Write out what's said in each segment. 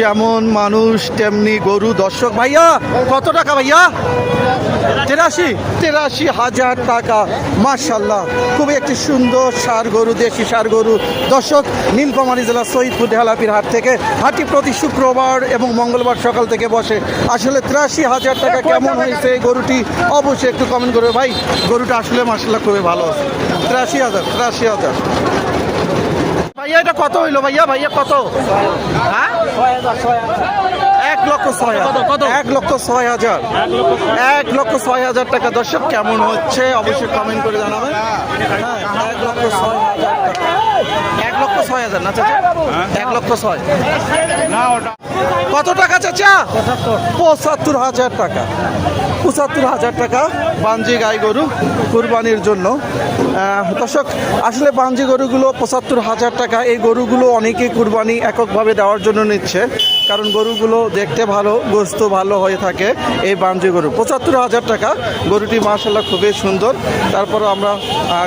যেমন মানুষ তেমনি গরু দর্শক। ভাইয়া, কত টাকা ভাইয়া? তেরাশি? তেরাশি হাজার টাকা মার্শাল্লাহ খুবই একটি সুন্দর সার গরু, দেশি সার গরু। দর্শক নীলফামারী জেলা শহীদপুর ঢেলাপির হাট থেকে হাটটি প্রতি শুক্রবার এবং মঙ্গলবার সকাল থেকে বসে। আসলে তিরাশি হাজার টাকা কেমন হয়েছে এই গরুটি? অবশ্যই একটু কমেন্ট করবে। ভাই, গরুটা আসলে মার্শাল্লাহ খুবই ভালো আছে। তিরাশি হাজার তিরাশি হাজার। ভাইয়া এটা কত হইল ভাইয়া? ভাইয়া কত? হ্যাঁ? এক লক্ষ ছয় হাজার। এক লক্ষ ছয় হাজার। এক লক্ষ ছয় হাজার টাকা। দর্শক কেমন হচ্ছে? অবশ্যই কমেন্ট করে জানাবেন। হ্যাঁ এক লক্ষ ছয় হাজার টাকা। এক লক্ষ ছয় হাজার না চাচা? এক লক্ষ ছয়। কত টাকা চাচা? পঁচাত্তর হাজার টাকা। পঁচাত্তর হাজার টাকা বাঞ্জি গাই গরু কুরবানির জন্য। দর্শক, আসলে বাঞ্জি গরুগুলো পঁচাত্তর হাজার টাকা, এই গরুগুলো অনেকেই কুরবানি এককভাবে দেওয়ার জন্য নিচ্ছে, কারণ গরুগুলো দেখতে ভালো, গোস্ত ভালো হয়ে থাকে এই বাঞ্জি গরু। পঁচাত্তর হাজার টাকা, গরুটি মার্শাল্লাহ খুবই সুন্দর। তারপরে আমরা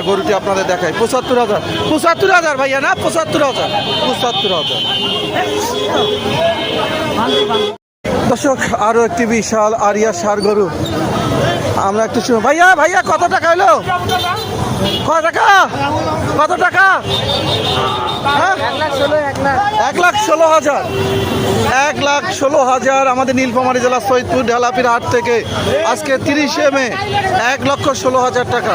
গরুটি আপনাদের দেখাই। পঁচাত্তর হাজার। পঁচাত্তর হাজার ভাইয়া না? পঁচাত্তর হাজার। পঁচাত্তর হাজার। দর্শক, আরও একটি বিশাল আরিয়া সার গরু। আমরা একটু শুনে ভাইয়া ভাইয়া, কত টাকা হলো? কত টাকা? কত টাকা? হ্যাঁ? এক লাখ ষোলো হাজার। এক লাখ ষোলো হাজার আমাদের নীলফামারী জেলা সৈয়দপুর, ঢালাপির হাট থেকে আজকে তিরিশে মে, এক লক্ষ ষোলো হাজার টাকা।